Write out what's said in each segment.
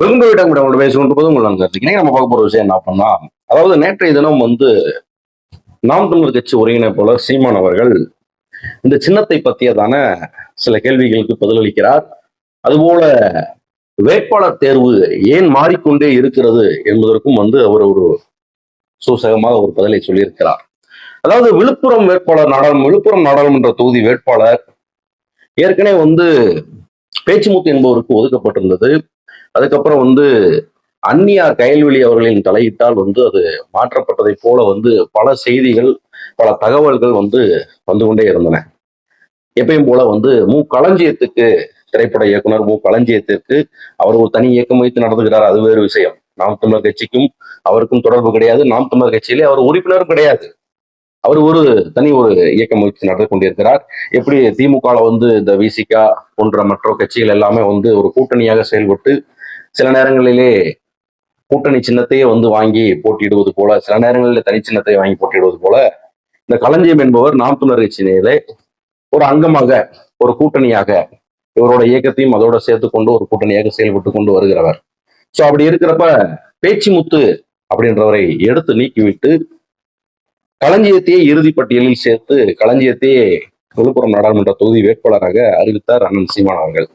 வெகுண்டு கூட பேசி கொண்டு போது உங்களை இன்னைக்கு நம்ம பார்க்க போற விஷயம் என்ன அப்படின்னா அதாவது நேற்றைய தினம் வந்து நாம் தமிழர் கட்சி ஒருங்கிணைப்பாளர் சீமான் அவர்கள் இந்த சின்னத்தை பற்றியதான சில கேள்விகளுக்கு பதிலளிக்கிறார். அதுபோல வேட்பாளர் தேர்வு ஏன் மாறிக்கொண்டே இருக்கிறது என்பதற்கும் வந்து அவர் ஒரு சூசகமாக ஒரு பதிலை சொல்லியிருக்கிறார். அதாவது விழுப்புரம் வேட்பாளர் நாடாளுமன்ற விழுப்புரம் நாடாளுமன்ற தொகுதி வேட்பாளர் ஏற்கனவே வந்து பேச்சுமுத்து என்பவருக்கு ஒதுக்கப்பட்டிருந்தது. அதுக்கப்புறம் வந்து அந்நியார் கயல்வெளி அவர்களின் தலையிட்டால் வந்து அது மாற்றப்பட்டதை போல வந்து பல செய்திகள் பல தகவல்கள் வந்து வந்து கொண்டே இருந்தன. எப்பயும் போல வந்து மு. களஞ்சியத்துக்கு திரைப்பட இயக்குனர் மு. களஞ்சியத்திற்கு அவர் ஒரு தனி இயக்கம் வைத்து நடத்துகிறார் அது வேறு விஷயம். நாம் தமிழர் கட்சிக்கும் அவருக்கும் தொடர்பு கிடையாது. நாம் தமிழர் கட்சியிலே அவர் உறுப்பினரும் கிடையாது. அவர் ஒரு தனி ஒரு இயக்கம் வைத்து நடந்து கொண்டிருக்கிறார். எப்படி திமுக வந்து இந்த விசிகா போன்ற மற்ற கட்சிகள் எல்லாமே வந்து ஒரு கூட்டணியாக செயல்பட்டு சில நேரங்களிலே கூட்டணி சின்னத்தையே வந்து வாங்கி போட்டியிடுவது போல சில நேரங்களில் தனி சின்னத்தை வாங்கி போட்டியிடுவது போல இந்த களஞ்சியம் என்பவர் நாம் தமிழர் கட்சியிலே ஒரு அங்கமாக ஒரு கூட்டணியாக இவரோட இயக்கத்தையும் அதோட சேர்த்து கொண்டு ஒரு கூட்டணியாக செயல்பட்டு கொண்டு வருகிறவர். சோ அப்படி இருக்கிறப்ப பேச்சு முத்து அப்படின்றவரை எடுத்து நீக்கிவிட்டு களஞ்சியத்தையே இறுதி பட்டியலில் சேர்த்து களஞ்சியத்தையே விழுப்புரம் நாடாளுமன்ற தொகுதி வேட்பாளராக அறிவித்தார் அண்ணன் சீமான் அவர்கள்.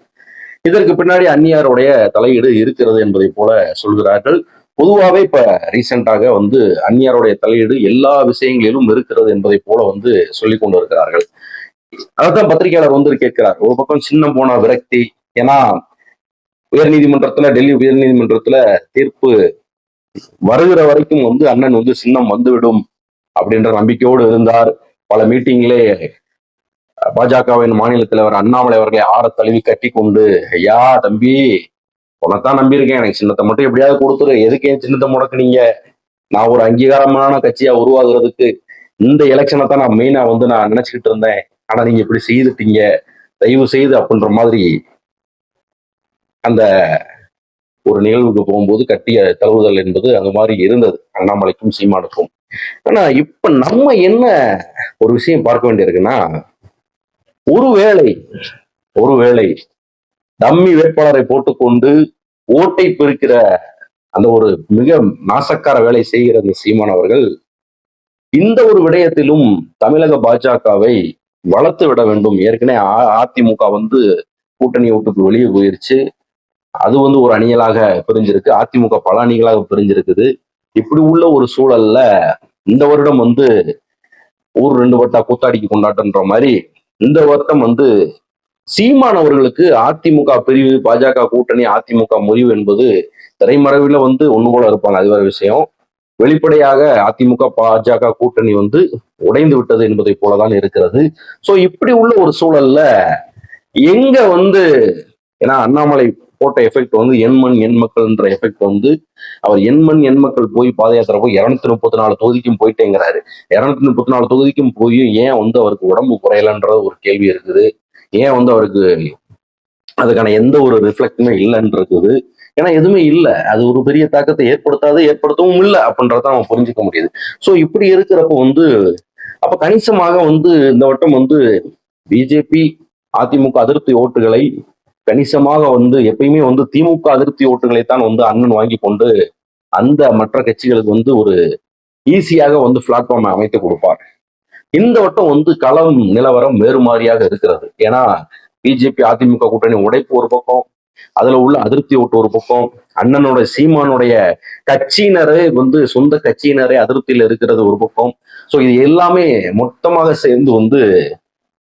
இதற்கு பின்னாடி அந்நியாருடைய தலையீடு இருக்கிறது என்பதை போல சொல்கிறார்கள். பொதுவாகவே இப்ப ரீசெண்டாக வந்து அந்நியாருடைய தலையீடு எல்லா விஷயங்களிலும் இருக்கிறது என்பதை போல வந்து சொல்லிக் கொண்டு இருக்கிறார்கள் அதான் பத்திரிகையாளர் வந்து கேட்கிறார். ஒரு பக்கம் சின்னம் போன விரக்தி ஏன்னா உயர் நீதிமன்றத்துல டெல்லி உயர் நீதிமன்றத்துல தீர்ப்பு வருகிற வரைக்கும் வந்து அண்ணன் வந்து சின்னம் வந்துவிடும் அப்படின்ற நம்பிக்கையோடு இருந்தார். பல மீட்டிங்லே பாஜகவின் மாநில தலைவர் அண்ணாமலை அவர்களை ஆற தழுவி கட்டி கொண்டு ஐயா தம்பி உனத்தான் நம்பியிருக்கேன் எனக்கு சின்னத்தை மட்டும் எப்படியாவது கொடுத்துரு. எதுக்கு என் சின்னத்தை முடக்குனீங்க? நான் ஒரு அங்கீகாரமான கட்சியா உருவாகிறதுக்கு இந்த எலெக்ஷனை தான் நான் மெயினா வந்து நான் நினைச்சுக்கிட்டு இருந்தேன். ஆனா நீங்க இப்படி செய்துட்டீங்க. தயவு செய்து அப்படின்ற மாதிரி அந்த ஒரு நிகழ்வுக்கு போகும்போது கட்டிய தழுவுதல் என்பது அந்த மாதிரி இருந்தது. அண்ணாமலைக்கும் சீமானுக்கும். ஆனா இப்ப நம்ம என்ன ஒரு விஷயம் பார்க்க வேண்டியிருக்குன்னா ஒருவேளை ஒருவேளை டம்மி வேட்பாளரை போட்டுக்கொண்டு ஓட்டை பெருக்கிற அந்த ஒரு மிக நாசக்கார வேலை செய்கிற அந்த சீமான் அவர்கள் இந்த ஒரு விடயத்திலும் தமிழக பாஜகவை வளர்த்து விட வேண்டும். ஏற்கனவே அதிமுக வந்து கூட்டணி ஓட்டுக்கு வெளியே போயிருச்சு. அது வந்து ஒரு அணிகளாக பிரிஞ்சிருக்கு. அதிமுக பல அணிகளாக பிரிஞ்சிருக்குது. இப்படி உள்ள ஒரு சூழல்ல இந்த வருடம் வந்து ஊர் ரெண்டு பட்டா கூத்தாடிக்கு கொண்டாட்டன்ற மாதிரி இந்த வருத்தம் வந்து சீமான் அவர்களுக்கு அதிமுக பிரிவு பாஜக கூட்டணி அதிமுக முறிவு என்பது திரைமறைவில் வந்து ஒன்று போல இருப்பாங்க அது வேற விஷயம். வெளிப்படையாக அதிமுக பாஜக கூட்டணி வந்து உடைந்து விட்டது என்பதை போலதான் இருக்கிறது. ஸோ இப்படி உள்ள ஒரு சூழல்ல எங்க வந்து ஏன்னா அண்ணாமலை போட்ட எஃபெக்ட் வந்து எண்மண் எண் மக்கள்ன்ற எஃபெக்ட் வந்து அவர் எண்மண் எண் மக்கள் போய் பாத யாத்திரை போய் இரநூத்தி முப்பத்தி நாலு தொகுதிக்கும் போயிட்டேங்கிறாரு. இரநூத்தி முப்பத்தி நாலு தொகுதிக்கும் போய் ஏன் வந்து அவருக்கு உடம்பு குறையலன்ற ஒரு கேள்வி இருக்குது. ஏன் வந்து அவருக்கு அதுக்கான எந்த ஒரு ரிஃப்ளெக்டுமே இல்லைன்றது ஏன்னா எதுவுமே இல்லை. அது ஒரு பெரிய தாக்கத்தை ஏற்படுத்தாது ஏற்படுத்தவும் இல்லை அப்படின்றத அவன் புரிஞ்சுக்க முடியுது. ஸோ இப்படி இருக்கிறப்ப வந்து அப்ப கணிசமாக வந்து இந்த வட்டம் வந்து பிஜேபி அதிமுக அதிருப்தி ஓட்டுகளை கணிசமாக வந்து எப்பயுமே வந்து திமுக அதிருப்தி ஓட்டுகளை தான் வந்து அண்ணன் வாங்கி கொண்டு அந்த மற்ற கட்சிகளுக்கு வந்து ஒரு ஈஸியாக வந்து பிளாட்ஃபார்ம் அமைத்து கொடுப்பார். இந்த வட்டம் வந்து களம் நிலவரம் வேறு மாதிரியாக இருக்கிறது. ஏன்னா பிஜேபி அதிமுக கூட்டணி உடைப்பு ஒரு பக்கம் அதுல உள்ள அதிருப்தி ஓட்டு ஒரு பக்கம் அண்ணனோட சீமானுடைய கட்சியினரே வந்து சொந்த கட்சியினரே அதிருப்தியில இருக்கிறது ஒரு பக்கம். ஸோ இது எல்லாமே மொத்தமாக சேர்ந்து வந்து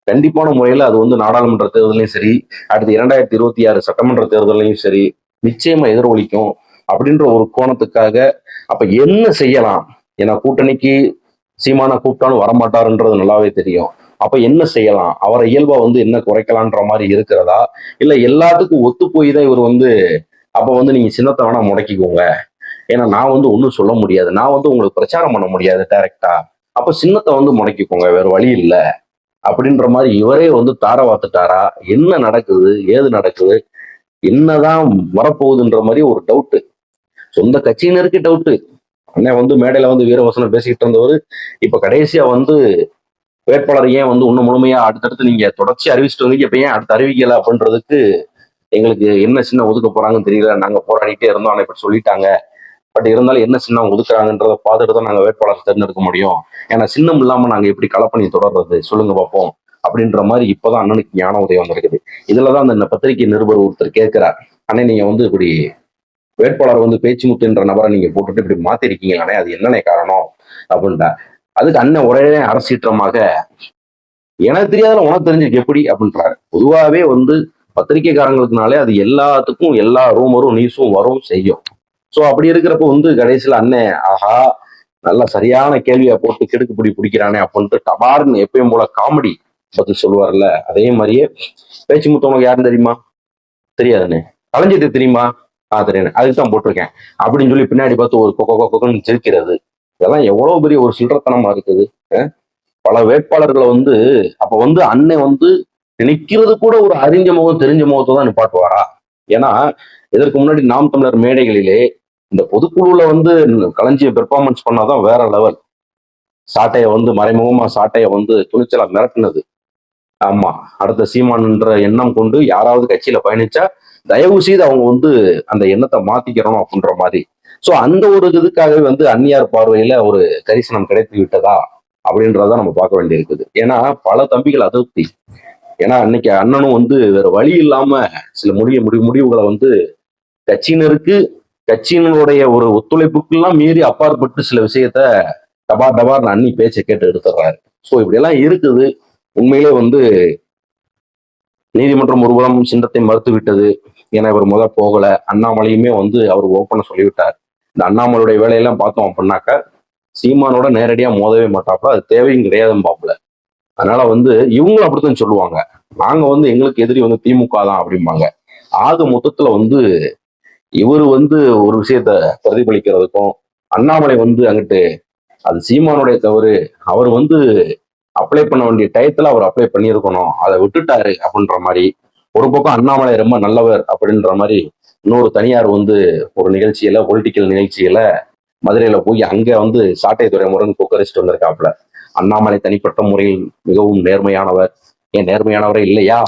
கண்டிப்பான முறையில் அது வந்து நாடாளுமன்ற தேர்தலையும் சரி அடுத்து இரண்டாயிரத்தி இருபத்தி ஆறு சட்டமன்ற தேர்தலையும் சரி நிச்சயமா எதிரொலிக்கும் அப்படின்ற ஒரு கோணத்துக்காக அப்ப என்ன செய்யலாம்? ஏன்னா கூட்டணிக்கு சீமான கூப்பிட்டாலும் வரமாட்டாருன்றது நல்லாவே தெரியும். அப்ப என்ன செய்யலாம்? அவரை இயல்பா வந்து என்ன குறைக்கலான்ற மாதிரி இருக்கிறதா? இல்ல எல்லாத்துக்கும் ஒத்து போய் தான் இவர் வந்து அப்ப வந்து நீங்க சின்னத்தை வேணா முடக்கிக்கோங்க. ஏன்னா நான் வந்து ஒன்றும் சொல்ல முடியாது. நான் வந்து உங்களுக்கு பிரச்சாரம் பண்ண முடியாது டைரக்டா அப்ப சின்னத்தை வந்து முடக்கிக்கோங்க வேற வழி இல்லை. அப்படின்ற மாதிரி இவரே வந்து தார வாத்துட்டாரா என்ன நடக்குது? ஏது நடக்குது? என்னதான் வரப்போகுதுன்ற மாதிரி ஒரு டவுட்டு சொந்த கட்சியினருக்கு டவுட்டு அண்ணன் வந்து மேடையில வந்து வீரவசனம் பேசிக்கிட்டு இருந்தவர் இப்ப கடைசியா வந்து வேட்பாளர் ஏன் வந்து இன்னும் முழுமையா அடுத்தடுத்து நீங்க தொடர்ச்சி அறிவிச்சிட்டு வந்தீங்க? இப்ப ஏன் அடுத்து அறிவிக்கல அப்படின்றதுக்கு எங்களுக்கு என்ன சின்ன ஒதுக்க போறாங்கன்னு தெரியல. நாங்க போராடிட்டே இருந்தோம். ஆனா இப்படி சொல்லிட்டாங்க. பட் இருந்தாலும் என்ன சின்னம் ஒதுக்குறாங்கன்றத பார்த்துட்டு தான் நாங்க வேட்பாளர் தேர்ந்தெடுக்க முடியும். ஏன்னா சின்னம் இல்லாம நாங்க எப்படி களப்பணி தொடர்றது? சொல்லுங்க பார்ப்போம் அப்படின்ற மாதிரி இப்பதான் அண்ணனுக்கு ஞான உதயம் வந்திருக்குது. இதுலதான் அந்த பத்திரிகை நிருபர் ஒருத்தர் கேட்கிறார். அண்ணன் நீங்க வந்து இப்படி வேட்பாளர் வந்து பேச்சுமுத்துன்ற நபரை நீங்க போட்டுட்டு இப்படி மாத்திருக்கீங்களே அது என்னென்ன காரணம்? அப்படின்ட்டா அதுக்கு அண்ணன் ஒரே அரசீற்றமாக எனக்கு தெரியாதுல உனக்கு தெரிஞ்சிருக்கு எப்படி? அப்படின்றாரு. பொதுவாகவே வந்து பத்திரிக்கைக்காரங்களுக்குனாலே அது எல்லாத்துக்கும் எல்லா ரூமரும் நியூஸும் வரும் செய்யும். ஸோ அப்படி இருக்கிறப்ப வந்து கடைசியில் அண்ணன் ஆஹா நல்ல சரியான கேள்வியை போட்டு கெடுக்கு பிடி பிடிக்கிறானே அப்படின்ட்டு டபார்னு எப்பயும் போல காமெடி பதில் சொல்லுவார்ல அதே மாதிரியே பேச்சு முத்தவனுக்கு யாருன்னு தெரியுமா? தெரியாதுண்ணே. கலைஞருக்கு தெரியுமா? ஆ தெரியும் அதுக்கு தான் போட்டிருக்கேன். அப்படின்னு சொல்லி பின்னாடி பார்த்து ஒரு கொக்கோ கொக்கோன்னு சிரிக்கிறது. இதெல்லாம் எவ்வளவு பெரிய ஒரு சில்லறத்தனமா இருக்குது பல வேட்பாளர்களை வந்து அப்ப வந்து அண்ணன் வந்து நினைக்கிறது கூட ஒரு அறிஞ்ச முகம் தெரிஞ்ச முகத்தை தான் நிப்பாட்டுவாரா? ஏன்னா இதற்கு முன்னாடி நாம் தமிழர் மேடைகளிலே இந்த பொதுக்குழுல வந்து களஞ்சிய பெர்ஃபார்மன்ஸ் பண்ணாதான் வேற லெவல் சாட்டையை வந்து மறைமுகமா சாட்டையை வந்து துணிச்சலா மிரட்டினது. ஆமா அடுத்த சீமான்ன்ற எண்ணம் கொண்டு யாராவது கட்சியில பயணிச்சா தயவு செய்து அவங்க வந்து அந்த எண்ணத்தை மாத்திக்கிறணும் அப்படின்ற மாதிரி. ஸோ அந்த ஒரு இதுக்காகவே வந்து அந்நியார் பார்வையில ஒரு கரிசனம் கிடைத்து விட்டதா அப்படின்றத நம்ம பார்க்க வேண்டியிருக்குது. ஏன்னா பல தம்பிகள் அதிருப்தி. ஏன்னா அன்னைக்கு அண்ணனும் வந்து வேற வழி இல்லாம சில முடிய முடி முடிவுகளை வந்து கட்சியினருக்கு கட்சியினருடைய ஒரு ஒத்துழைப்புக்கெல்லாம் மீறி அப்பாற்பட்டு சில விஷயத்த டபார் டபார்னு அண்ணி பேச்சை கேட்டு எடுத்துடுறாரு. ஸோ இப்படியெல்லாம் இருக்குது. உண்மையிலே வந்து நீதிமன்றம் ஒருபுறம் சின்னத்தை மறுத்து விட்டது ஏன்னா இவர் முத போகல. அண்ணாமலையுமே வந்து அவர் ஓப்பனை சொல்லிவிட்டார். இந்த அண்ணாமலையுடைய வேலையெல்லாம் பார்த்தோம் அப்படின்னாக்கா சீமானோட நேரடியா மோதவே மாட்டாப்புல. அது தேவையும் கிடையாதுன்னு பாப்புல. அதனால வந்து இவங்களும் அப்படித்தான் சொல்லுவாங்க. நாங்க வந்து எங்களுக்கு எதிரி வந்து திமுக தான் அப்படிம்பாங்க. ஆக மொத்தத்துல வந்து இவர் வந்து ஒரு விஷயத்த பிரதிபலிக்கிறதுக்கும் அண்ணாமலை வந்து அங்கிட்டு அது சீமானுடைய தவறு அவர் வந்து அப்ளை பண்ண வேண்டிய டயத்துல அவர் அப்ளை பண்ணியிருக்கணும் அதை விட்டுட்டாரு அப்படின்ற மாதிரி ஒரு பக்கம் அண்ணாமலை ரொம்ப நல்லவர் அப்படின்ற மாதிரி இன்னொரு தனியார் வந்து ஒரு நிகழ்ச்சியில பொலிட்டிக்கல் நிகழ்ச்சியில மதுரையில போய் அங்க வந்து சாட்டை துறைமுருகன் புக்கரிச்சிட்டு வந்திருக்காப்புல. அண்ணாமலை தனிப்பட்ட முறையில் மிகவும் நேர்மையானவர். ஏன் நேர்மையானவரே இல்லையா?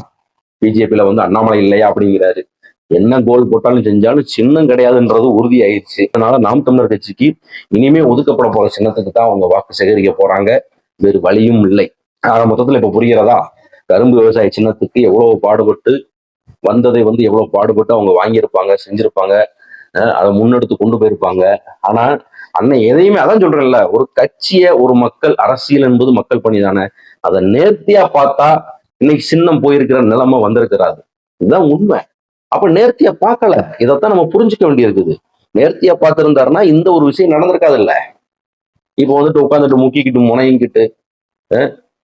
பிஜேபியில வந்து அண்ணாமலை இல்லையா அப்படிங்கிறாரு. என்ன கோல் போட்டாலும் செஞ்சாலும் சின்னம் கிடையாதுன்றது உறுதி ஆயிடுச்சு அதனால நாம் தமிழர் கட்சிக்கு இனிமே ஒதுக்கப்பட போற சின்னத்துக்கு தான் அவங்க வாக்கு சேகரிக்க போறாங்க. வேறு வழியும் இல்லை. ஆக மொத்தத்துல இப்ப புரிகிறதா? கரும்பு விவசாய சின்னத்துக்கு எவ்வளவு பாடுபட்டு வந்ததை வந்து எவ்வளவு பாடுபட்டு அவங்க வாங்கியிருப்பாங்க செஞ்சிருப்பாங்க. அதை முன்னெடுத்து கொண்டு போயிருப்பாங்க. ஆனா அண்ணன் எதையுமே அதான் சொல்றேன்ல ஒரு கட்சிய ஒரு மக்கள் அரசியல் என்பது மக்கள் பணி தானே. அதை நேர்த்தியா பார்த்தா இன்னைக்கு சின்னம் போயிருக்கிற நிலைமை வந்திருக்கிறாரு இதுதான் உண்மை. அப்ப நேர்த்தியா பார்க்கல. இதைத்தான் நம்ம புரிஞ்சுக்க வேண்டியிருக்குது. நேர்த்தியா பார்த்திருந்தாருன்னா இந்த ஒரு விஷயம் நடந்திருக்காது இல்ல இப்போ வந்துட்டு உட்காந்துட்டு முக்கிக்கிட்டு முனைங்கிட்டு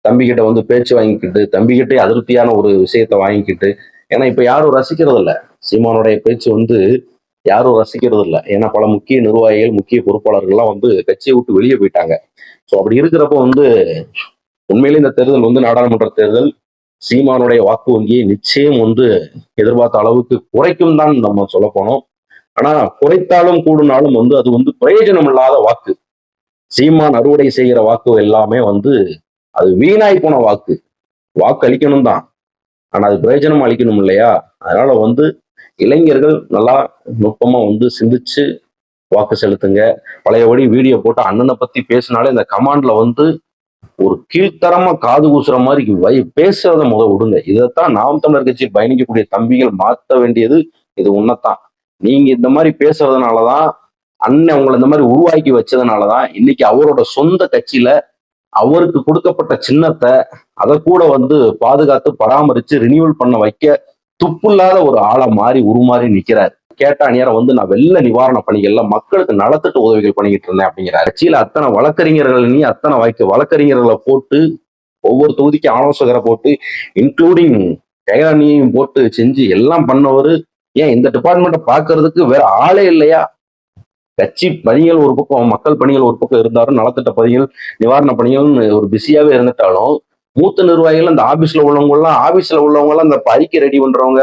தம்பி கிட்ட வந்து பேச்சு வாங்கிக்கிட்டு தம்பி கிட்டே அதிருப்தியான ஒரு விஷயத்த வாங்கிக்கிட்டு ஏன்னா இப்ப யாரும் ரசிக்கிறது இல்ல சீமானுடைய பேச்சு வந்து யாரும் ரசிக்கிறது இல்ல ஏன்னா பல முக்கிய நிர்வாகிகள் முக்கிய பொறுப்பாளர்கள்லாம் வந்து கட்சியை விட்டு வெளியே போயிட்டாங்க. ஸோ அப்படி இருக்கிறப்ப வந்து உண்மையிலே இந்த தேர்தல் வந்து நாடாளுமன்ற தேர்தல் சீமானுடைய வாக்கு வங்கியை நிச்சயம் வந்து எதிர்பார்த்த அளவுக்கு குறைக்கும் தான் நம்ம சொல்ல போனோம். ஆனா குறைத்தாலும் கூடுனாலும் வந்து அது வந்து பிரயோஜனம் இல்லாத வாக்கு. சீமான் அறுவடை செய்கிற வாக்கு எல்லாமே வந்து அது வீணாய் போன வாக்கு. வாக்கு அளிக்கணும் தான். ஆனா அது பிரயோஜனம் அளிக்கணும் இல்லையா? அதனால வந்து இளைஞர்கள் நல்லா நுட்பமா வந்து சிந்திச்சு வாக்கு செலுத்துங்க. பழையபடி வீடியோ போட்டு அண்ணனை பத்தி பேசினாலே இந்த கமாண்ட்ல வந்து ஒரு கீழ்த்தரமா காது கூசுற மாதிரி வை பேசுறத முத விடுங்க. இதைத்தான் நாம் தமிழர் கட்சியில் பயணிக்கக்கூடிய தம்பிகள் மாற்ற வேண்டியது இது உன்னத்தான். நீங்க இந்த மாதிரி பேசுறதுனாலதான் அண்ணன் உங்களை இந்த மாதிரி உருவாக்கி வச்சதுனாலதான் இன்னைக்கு அவரோட சொந்த கட்சியில அவருக்கு கொடுக்கப்பட்ட சின்னத்தை அதை கூட வந்து பாதுகாத்து பராமரிச்சு ரினியூவல் பண்ண வைக்க துப்பு இல்லாத ஒரு ஆளை மாறி உருமாறி நிக்கிறாரு. கேட்டா நேரம் வந்து நான் வெள்ள நிவாரண பணிகள்ல மக்களுக்கு நலத்திட்ட உதவிகள் பண்ணிக்கிட்டு இருந்தேன் அப்படிங்கிற கட்சியில அத்தனை வழக்கறிஞர்கள் நீ அத்தனை வாய்க்கு வழக்கறிஞர்களை போட்டு ஒவ்வொரு தொகுதிக்கு ஆலோசகரை போட்டு இன்க்ளூடிங் ஜெயராணியையும் போட்டு செஞ்சு எல்லாம் பண்ணவர். ஏன் இந்த டிபார்ட்மெண்ட்டை பாக்குறதுக்கு வேற ஆளே இல்லையா? கட்சி பணிகள் ஒரு பக்கம் மக்கள் பணிகள் ஒரு பக்கம் இருந்தாலும் நலத்திட்ட பணிகள் நிவாரண பணிகள்னு ஒரு பிஸியாவே இருந்துட்டாலும் மூத்த நிர்வாகிகள் அந்த ஆபீஸ்ல உள்ளவங்க எல்லாம் ஆபீஸ்ல உள்ளவங்க எல்லாம் அந்த அறிக்கை ரெடி பண்றவங்க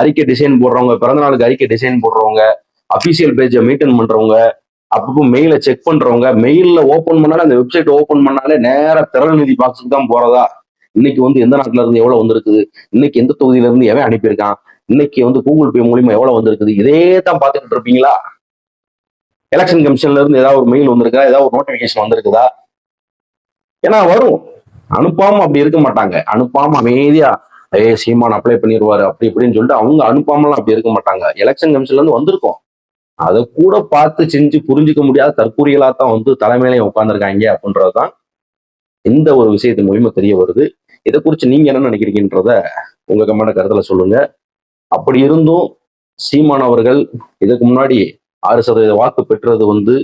அறிக்கை டிசைன் போடுறவங்க பிறந்த நாளுக்கு அறிக்கை டிசைன் போடுறவங்க அபிஷியல் பேஜை மெயின்டைன் பண்றவங்க அப்பப்போ மெயிலை செக் பண்றவங்க மெயிலில் ஓபன் பண்ணாலே அந்த வெப்சைட் ஓபன் பண்ணாலே நேர திறன் நிதி பாக்ஸுக்கு தான் போறதா? இன்னைக்கு வந்து எந்த நாட்டுல இருந்து எவ்வளவு வந்திருக்குது? இன்னைக்கு எந்த தொகுதியில இருந்து எவன் அனுப்பியிருக்கான்? இன்னைக்கு வந்து கூகுள் பே மூலியமா எவ்வளவு வந்திருக்குது? இதே தான் பார்த்துக்கிட்டு இருப்பீங்களா? எலெக்ஷன் கமிஷன்ல இருந்து ஏதாவது ஒரு மெயில் வந்திருக்கா? ஏதாவது ஒரு நோட்டிபிகேஷன் வந்திருக்குதா? ஏன்னா வரும். அனுப்பாம அப்படி இருக்க மாட்டாங்க. அனுப்பாம அமைதியா ஏ சீமான் அப்ளை பண்ணிடுவாரு அப்படி இப்படின்னு சொல்லிட்டு அவங்க அனுப்பாமலாம் அப்படி இருக்க மாட்டாங்க. எலெக்ஷன் கமிஷன்ல இருந்து வந்திருக்கும். அதை கூட பார்த்து செஞ்சு புரிஞ்சுக்க முடியாத தற்கூறிகளாக தான் வந்து தலைமையிலையும் உட்காந்துருக்காங்க அப்படின்றதுதான் இந்த ஒரு விஷயத்தின் மூலியமா தெரிய வருது. இதை குறித்து நீங்க என்ன நினைக்கிறீங்கன்றத உங்க கமெண்ட் கருத்துல சொல்லுங்க. அப்படி இருந்தும் சீமான் அவர்கள் இதுக்கு முன்னாடி ஆறு சதவீத வாக்கு பெற்றது வந்து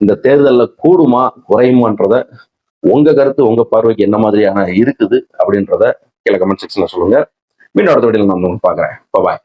இந்த தேர்தலில் கூடுமா குறையுமான்றத உங்க கருத்து உங்க பார்வைக்கு என்ன மாதிரியான இருக்குது அப்படின்றத கீழே கமெண்ட் செக்ஷன்ல சொல்லுங்க. மீண்டும் அடுத்த வீடியோல நான் பார்க்குறேன். பாய்